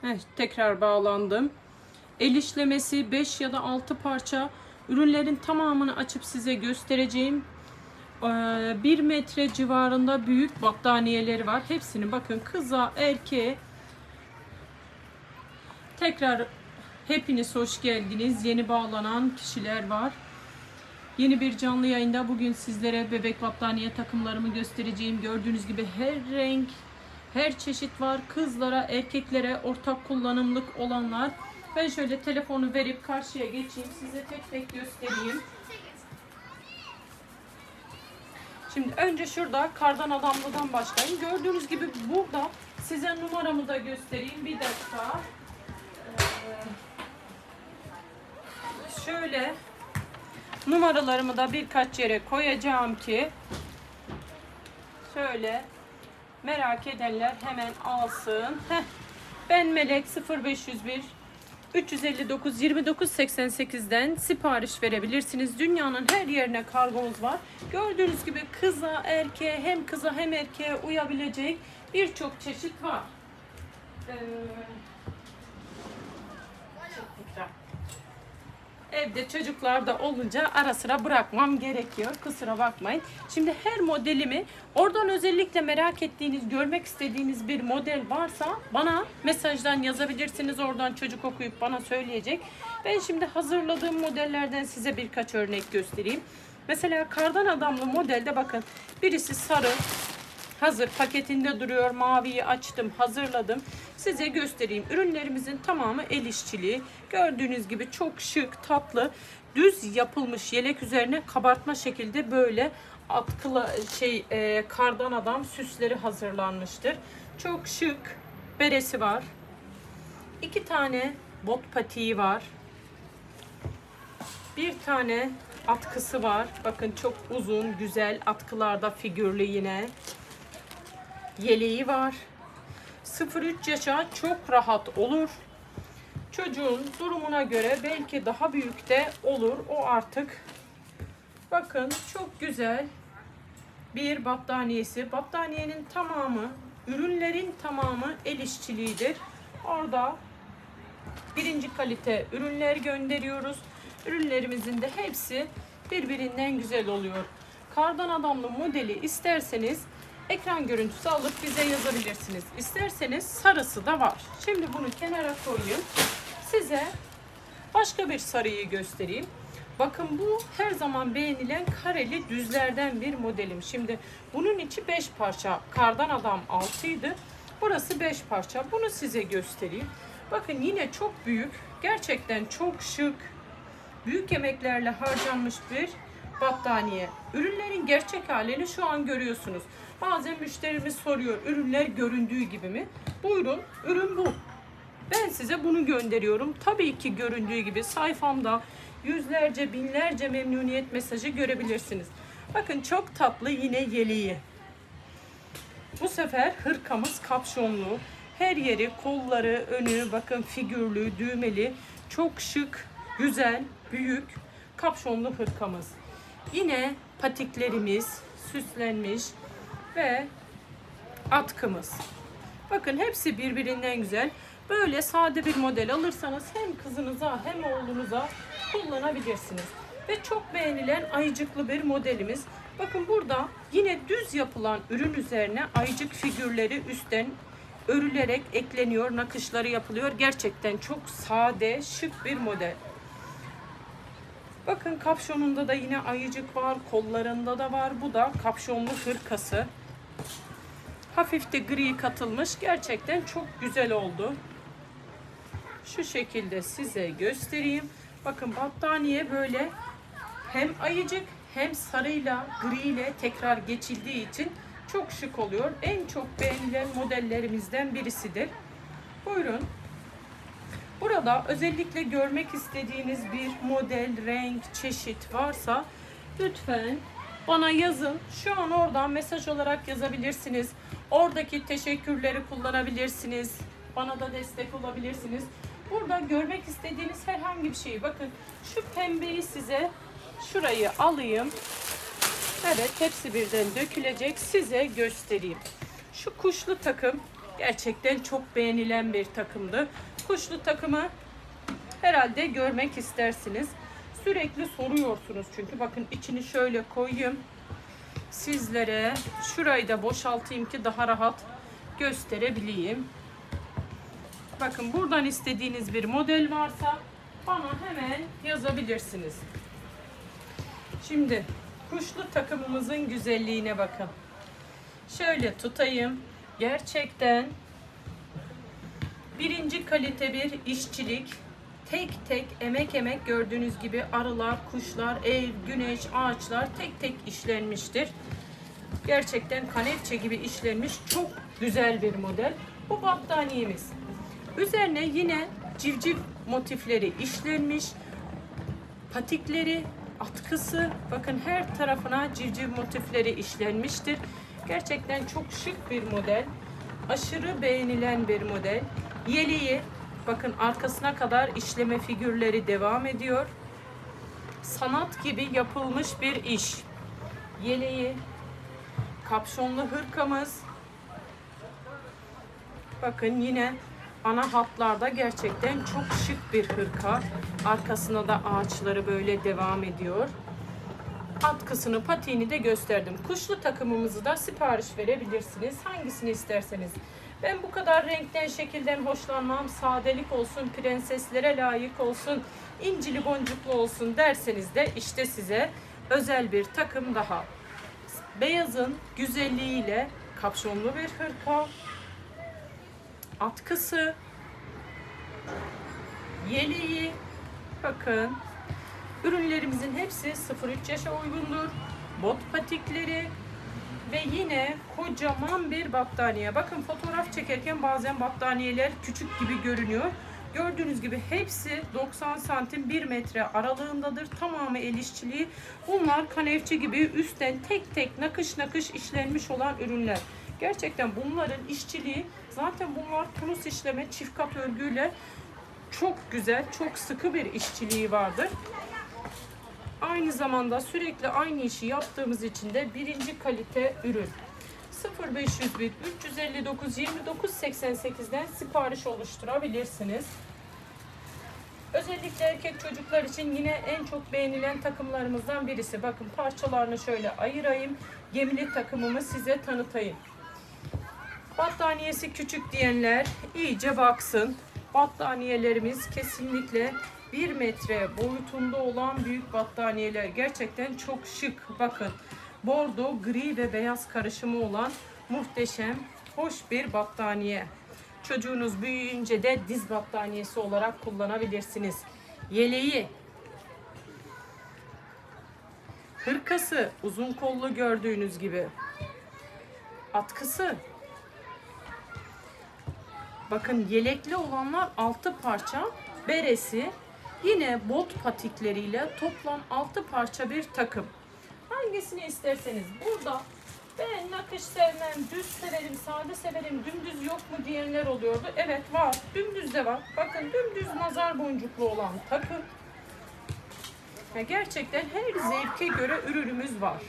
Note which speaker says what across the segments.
Speaker 1: Heh, tekrar bağlandım. El işlemesi 5 ya da 6 parça. Ürünlerin tamamını açıp size göstereceğim. 1 metre civarında büyük battaniyeleri var. Hepsini bakın kıza, erkeğe. Tekrar hepiniz hoş geldiniz. Yeni bağlanan kişiler var. Yeni bir canlı yayında bugün sizlere bebek battaniye takımlarımı göstereceğim. Gördüğünüz gibi her renk, her çeşit var. Kızlara, erkeklere ortak kullanımlık olanlar. Ben şöyle telefonu verip karşıya geçeyim. Size tek tek göstereyim. Şimdi önce şurada kardan adamlıdan başlayayım. Gördüğünüz gibi burada size numaramı da göstereyim. Bir dakika. Ee, şöyle numaralarımı da birkaç yere koyacağım ki şöyle merak edenler hemen alsın. Heh. Ben Melek 0501 359 29 88'den sipariş verebilirsiniz. Dünyanın her yerine kargomuz var. Gördüğünüz gibi kıza, erkeğe hem kıza hem erkeğe uyabilecek birçok çeşit var. Ee, tekrar. Evde çocuklar da olunca ara sıra bırakmam gerekiyor. Kusura bakmayın. Şimdi her modelimi oradan özellikle merak ettiğiniz, görmek istediğiniz bir model varsa bana mesajdan yazabilirsiniz. Oradan çocuk okuyup bana söyleyecek. Ben şimdi hazırladığım modellerden size birkaç örnek göstereyim. Mesela kardan adamlı modelde bakın birisi sarı, Hazır paketinde duruyor. Maviyi açtım, hazırladım. Size göstereyim. Ürünlerimizin tamamı el işçiliği. Gördüğünüz gibi çok şık, tatlı, düz yapılmış yelek üzerine kabartma şekilde böyle atkılı şey e, kardan adam süsleri hazırlanmıştır. Çok şık. Beresi var. İki tane bot patiği var. Bir tane atkısı var. Bakın çok uzun, güzel atkılarda figürlü yine yeleği var. 0-3 yaşa çok rahat olur. Çocuğun durumuna göre belki daha büyük de olur. O artık bakın çok güzel bir battaniyesi. Battaniyenin tamamı, ürünlerin tamamı el işçiliğidir. Orada birinci kalite ürünler gönderiyoruz. Ürünlerimizin de hepsi birbirinden güzel oluyor. Kardan adamlı modeli isterseniz ekran görüntüsü alıp bize yazabilirsiniz. İsterseniz sarısı da var. Şimdi bunu kenara koyayım. Size başka bir sarıyı göstereyim. Bakın bu her zaman beğenilen kareli düzlerden bir modelim. Şimdi bunun içi 5 parça. Kardan adam 6 idi. Burası 5 parça. Bunu size göstereyim. Bakın yine çok büyük. Gerçekten çok şık. Büyük emeklerle harcanmış bir battaniye. Ürünlerin gerçek halini şu an görüyorsunuz. Bazen müşterimiz soruyor ürünler göründüğü gibi mi? Buyurun ürün bu. Ben size bunu gönderiyorum. Tabii ki göründüğü gibi sayfamda yüzlerce binlerce memnuniyet mesajı görebilirsiniz. Bakın çok tatlı yine yeleği. Bu sefer hırkamız kapşonlu. Her yeri, kolları, önü bakın figürlü, düğmeli. Çok şık, güzel, büyük kapşonlu hırkamız. Yine patiklerimiz süslenmiş ve atkımız. Bakın hepsi birbirinden güzel. Böyle sade bir model alırsanız hem kızınıza hem oğlunuza kullanabilirsiniz. Ve çok beğenilen ayıcıklı bir modelimiz. Bakın burada yine düz yapılan ürün üzerine ayıcık figürleri üstten örülerek ekleniyor, nakışları yapılıyor. Gerçekten çok sade, şık bir model. Bakın kapşonunda da yine ayıcık var, kollarında da var. Bu da kapşonlu hırkası. Hafif de gri katılmış. Gerçekten çok güzel oldu. Şu şekilde size göstereyim. Bakın battaniye böyle hem ayıcık hem sarıyla griyle tekrar geçildiği için çok şık oluyor. En çok beğenilen modellerimizden birisidir. Buyurun. Burada özellikle görmek istediğiniz bir model, renk, çeşit varsa lütfen bana yazın. Şu an oradan mesaj olarak yazabilirsiniz. Oradaki teşekkürleri kullanabilirsiniz. Bana da destek olabilirsiniz. Burada görmek istediğiniz herhangi bir şeyi bakın şu pembeyi size şurayı alayım. Evet hepsi birden dökülecek size göstereyim. Şu kuşlu takım Gerçekten çok beğenilen bir takımdı. Kuşlu takımı herhalde görmek istersiniz. Sürekli soruyorsunuz çünkü bakın içini şöyle koyayım. Sizlere şurayı da boşaltayım ki daha rahat gösterebileyim. Bakın buradan istediğiniz bir model varsa bana hemen yazabilirsiniz. Şimdi kuşlu takımımızın güzelliğine bakın. Şöyle tutayım. Gerçekten birinci kalite bir işçilik. Tek tek emek emek gördüğünüz gibi arılar, kuşlar, ev, güneş, ağaçlar tek tek işlenmiştir. Gerçekten kanepçe gibi işlenmiş çok güzel bir model. Bu battaniyemiz. Üzerine yine civciv motifleri işlenmiş. Patikleri, atkısı bakın her tarafına civciv motifleri işlenmiştir. Gerçekten çok şık bir model. Aşırı beğenilen bir model. Yeleği bakın arkasına kadar işleme figürleri devam ediyor. Sanat gibi yapılmış bir iş. Yeleği, kapşonlu hırkamız. Bakın yine ana hatlarda gerçekten çok şık bir hırka. Arkasına da ağaçları böyle devam ediyor. Atkısını, patiğini de gösterdim. Kuşlu takımımızı da sipariş verebilirsiniz. Hangisini isterseniz. Ben bu kadar renkten, şekilden hoşlanmam. Sadelik olsun, prenseslere layık olsun, incili boncuklu olsun derseniz de işte size özel bir takım daha. Beyazın güzelliğiyle kapşonlu bir hırka, atkısı, yeleği, bakın ürünlerimizin hepsi 0-3 yaşa uygundur. Bot patikleri ve yine kocaman bir battaniye. Bakın fotoğraf çekerken bazen battaniyeler küçük gibi görünüyor. Gördüğünüz gibi hepsi 90 santim 1 metre aralığındadır. Tamamı el işçiliği. Bunlar kanevçe gibi üstten tek tek nakış nakış işlenmiş olan ürünler. Gerçekten bunların işçiliği zaten bunlar tunus işleme çift kat örgüyle çok güzel, çok sıkı bir işçiliği vardır. Aynı zamanda sürekli aynı işi yaptığımız için de birinci kalite ürün. 0501 359 29 88'den sipariş oluşturabilirsiniz. Özellikle erkek çocuklar için yine en çok beğenilen takımlarımızdan birisi. Bakın parçalarını şöyle ayırayım. Gemili takımımı size tanıtayım. Battaniyesi küçük diyenler iyice baksın. Battaniyelerimiz kesinlikle 1 metre boyutunda olan büyük battaniyeler. Gerçekten çok şık. Bakın bordo, gri ve beyaz karışımı olan muhteşem, hoş bir battaniye. Çocuğunuz büyüyünce de diz battaniyesi olarak kullanabilirsiniz. Yeleği, hırkası uzun kollu gördüğünüz gibi. Atkısı Bakın yelekli olanlar 6 parça, beresi, yine bot patikleriyle toplam 6 parça bir takım. Hangisini isterseniz burada ben nakış sevmem, düz severim, sade severim, dümdüz yok mu diyenler oluyordu. Evet var, dümdüz de var. Bakın dümdüz nazar boncuklu olan takım. Ya gerçekten her zevke göre ürünümüz var.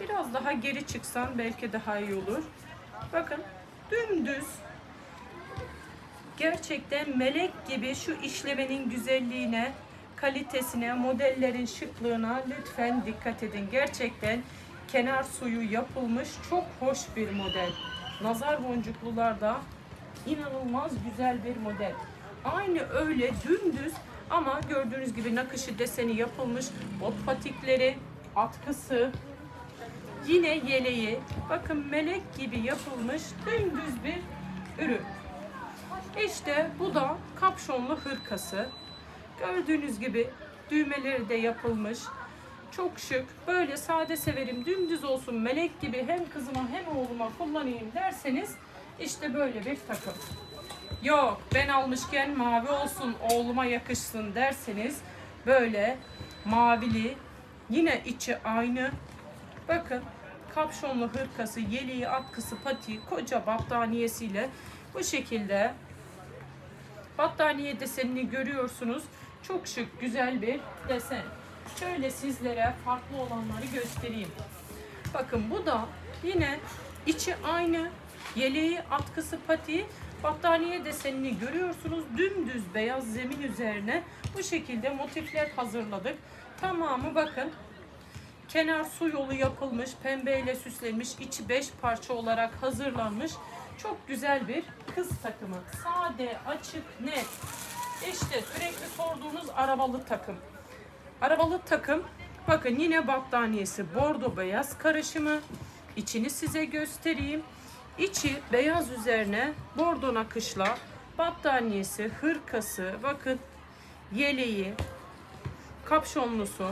Speaker 1: Biraz daha geri çıksan belki daha iyi olur. Bakın dümdüz gerçekten melek gibi şu işlemenin güzelliğine, kalitesine, modellerin şıklığına lütfen dikkat edin. Gerçekten kenar suyu yapılmış çok hoş bir model. Nazar boncuklular da inanılmaz güzel bir model. Aynı öyle dümdüz ama gördüğünüz gibi nakışı deseni yapılmış. Bot patikleri, atkısı, yine yeleği. Bakın melek gibi yapılmış dümdüz bir ürün. İşte bu da kapşonlu hırkası. Gördüğünüz gibi düğmeleri de yapılmış. Çok şık. Böyle sade severim, dümdüz olsun, melek gibi hem kızıma hem oğluma kullanayım derseniz işte böyle bir takım. Yok ben almışken mavi olsun, oğluma yakışsın derseniz böyle mavili yine içi aynı. Bakın kapşonlu hırkası, yeleği, atkısı, patiği, koca battaniyesiyle bu şekilde Battaniye desenini görüyorsunuz. Çok şık, güzel bir desen. Şöyle sizlere farklı olanları göstereyim. Bakın bu da yine içi aynı Yeleği, atkısı, patiği, battaniye desenini görüyorsunuz. Dümdüz beyaz zemin üzerine bu şekilde motifler hazırladık. Tamamı bakın Kenar su yolu yapılmış, pembeyle süslenmiş, içi beş parça olarak hazırlanmış. Çok güzel bir kız takımı. Sade, açık, net. İşte sürekli sorduğunuz arabalı takım. Arabalı takım, bakın yine battaniyesi bordo beyaz karışımı. İçini size göstereyim. İçi beyaz üzerine bordo nakışla battaniyesi, hırkası, bakın yeleği, kapşonlusu,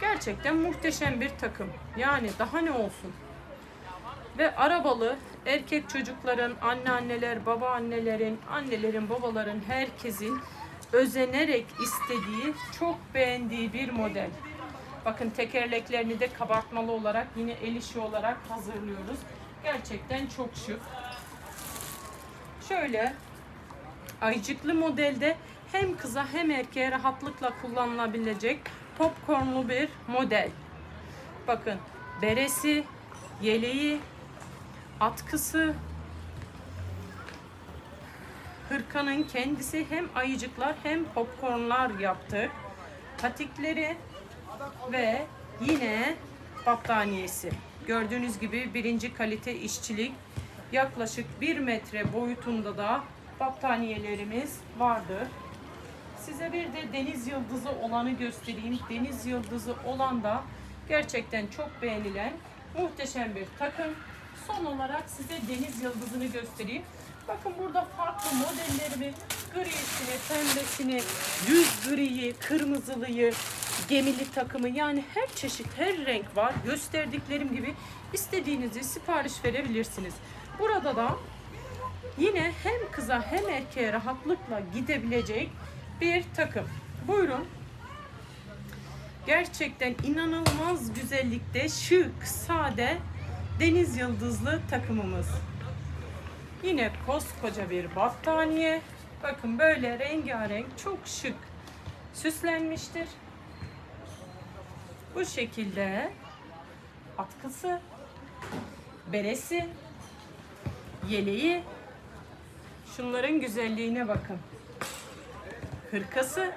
Speaker 1: Gerçekten muhteşem bir takım. Yani daha ne olsun. Ve arabalı erkek çocukların, anneanneler, babaannelerin, annelerin, babaların, herkesin özenerek istediği, çok beğendiği bir model. Bakın tekerleklerini de kabartmalı olarak yine el işi olarak hazırlıyoruz. Gerçekten çok şık. Şöyle ayıcıklı modelde hem kıza hem erkeğe rahatlıkla kullanılabilecek popcornlu bir model. Bakın beresi, yeleği, atkısı, hırkanın kendisi hem ayıcıklar hem popcornlar yaptık. Patikleri ve yine battaniyesi. Gördüğünüz gibi birinci kalite işçilik yaklaşık 1 metre boyutunda da battaniyelerimiz vardır. Size bir de deniz yıldızı olanı göstereyim. Deniz yıldızı olan da gerçekten çok beğenilen muhteşem bir takım. Son olarak size deniz yıldızını göstereyim. Bakın burada farklı modellerimi, grisini, pembesini, düz griyi, kırmızılıyı, gemili takımı yani her çeşit, her renk var. Gösterdiklerim gibi istediğinizi sipariş verebilirsiniz. Burada da yine hem kıza hem erkeğe rahatlıkla gidebilecek bir takım. Buyurun. Gerçekten inanılmaz güzellikte şık, sade deniz yıldızlı takımımız. Yine koskoca bir battaniye. Bakın böyle rengarenk çok şık süslenmiştir. Bu şekilde atkısı, beresi, yeleği. Şunların güzelliğine bakın hırkası.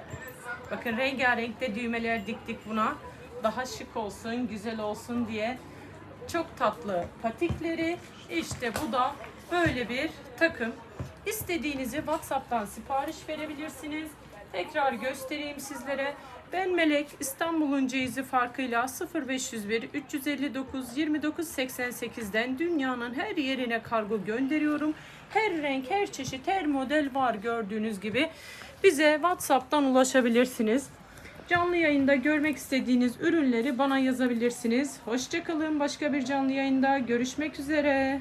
Speaker 1: Bakın rengarenkte düğmeler diktik buna. Daha şık olsun, güzel olsun diye. Çok tatlı patikleri. İşte bu da böyle bir takım. İstediğinizi WhatsApp'tan sipariş verebilirsiniz. Tekrar göstereyim sizlere. Ben Melek İstanbul'un ceyizi farkıyla 0501 359 29 88'den dünyanın her yerine kargo gönderiyorum. Her renk, her çeşit, her model var gördüğünüz gibi. Bize WhatsApp'tan ulaşabilirsiniz. Canlı yayında görmek istediğiniz ürünleri bana yazabilirsiniz. Hoşçakalın. Başka bir canlı yayında görüşmek üzere.